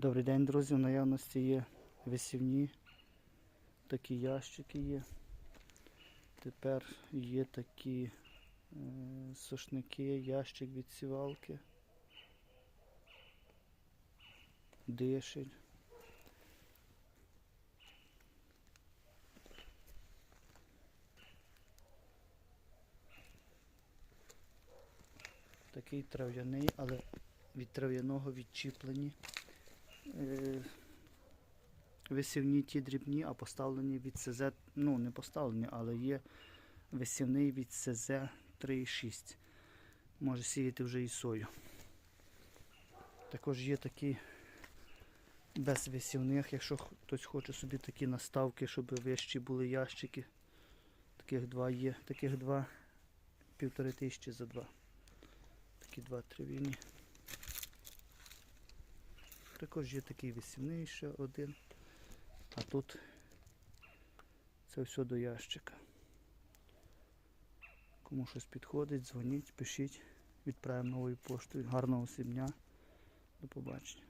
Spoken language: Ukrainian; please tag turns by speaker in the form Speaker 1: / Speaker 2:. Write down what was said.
Speaker 1: Добрий день, друзі. В наявності є висівні. Такі ящики є. Тепер є такі е, сушники, ящик від сівалки. Дишель. Такий трав'яний, але від трав'яного відчіплені. Е, висівні ті дрібні, а поставлені від СЗ, ну не поставлені, але є висівний від СЗ 3,6. Може сіяти вже і сою. Також є такі без висівних, якщо хтось хоче собі такі наставки, щоб вищі були ящики. Таких два є, таких два півтори тисячі за два. Такі два тривійні. Також є такий вісівний ще один. А тут це все до ящика. Кому щось підходить, дзвоніть, пишіть, відправимо новою поштою. Гарного всім дня. До побачення.